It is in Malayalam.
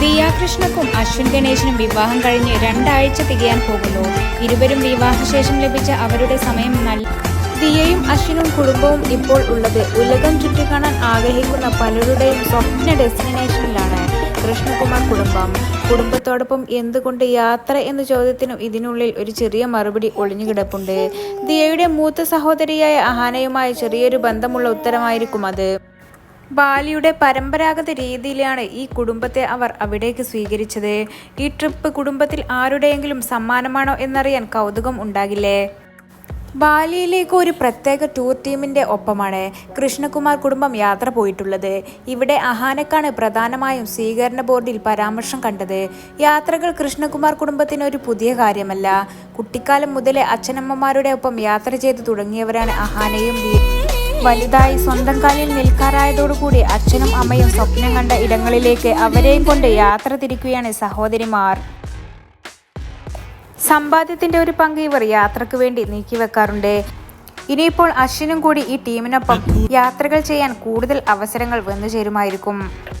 ദിയ കൃഷ്ണക്കും അശ്വിൻ ഗണേശനും വിവാഹം കഴിഞ്ഞ് രണ്ടാഴ്ച തികയാൻ പോകുന്നു. ഇരുവരും വിവാഹശേഷം ലഭിച്ച അവരുടെ സമയം നല്ല ദിയയും അശ്വിനും കുടുംബവും ഇപ്പോൾ ഉള്ളത് ഉലകം ചുറ്റിക്കാണാൻ ആഗ്രഹിക്കുന്ന പലരുടെയും സ്വപ്ന ഡെസ്റ്റിനേഷനിലാണ്. കൃഷ്ണകുമാർ കുടുംബം. കുടുംബത്തോടൊപ്പം എന്തുകൊണ്ട് യാത്ര എന്ന ചോദ്യത്തിനും ഇതിനുള്ളിൽ ഒരു ചെറിയ മറുപടി ഒളിഞ്ഞുകിടപ്പുണ്ട്. ദിയയുടെ മൂത്ത സഹോദരിയായ അഹാനയുമായി ചെറിയൊരു ബന്ധമുള്ള ഉത്തരമായിരിക്കും അത്. ബാലിയുടെ പരമ്പരാഗത രീതിയിലാണ് ഈ കുടുംബത്തെ അവർ അവിടേക്ക് സ്വീകരിച്ചത്. ഈ ട്രിപ്പ് കുടുംബത്തിൽ ആരുടെയെങ്കിലും സമ്മാനമാണോ എന്നറിയാൻ കൗതുകം ഉണ്ടാകില്ലേ? ബാലിയിലേക്ക് ഒരു പ്രത്യേക ടൂർ ടീമിന്റെ ഒപ്പമാണ് കൃഷ്ണകുമാർ കുടുംബം യാത്ര പോയിട്ടുള്ളത്. ഇവിടെ അഹാനക്കാണ് പ്രധാനമായും സ്വീകരണ ബോർഡിൽ പരാമർശം കണ്ടത്. യാത്രകൾ കൃഷ്ണകുമാർ കുടുംബത്തിന് ഒരു പുതിയ കാര്യമല്ല. കുട്ടിക്കാലം മുതലേ അച്ഛനമ്മമാരുടെ ഒപ്പം യാത്ര ചെയ്തു തുടങ്ങിയവരാണ് അഹാനയും ദീ വലുതായി സ്വന്തം കാലിൽ നിൽക്കാറായതോടുകൂടി അച്ഛനും അമ്മയും സ്വപ്നം കണ്ട ഇടങ്ങളിലേക്ക് അവരെയും കൊണ്ട് യാത്ര തിരിക്കുകയാണ് സഹോദരിമാർ. സമ്പാദ്യത്തിന്റെ ഒരു പങ്ക് ഇവർ യാത്രയ്ക്ക് വേണ്ടി നീക്കിവെക്കാറുണ്ട്. ഇനിയിപ്പോൾ അശ്വിനും കൂടി ഈ ടീമിനൊപ്പം യാത്രകൾ ചെയ്യാൻ കൂടുതൽ അവസരങ്ങൾ വന്നു ചേരുമായിരിക്കും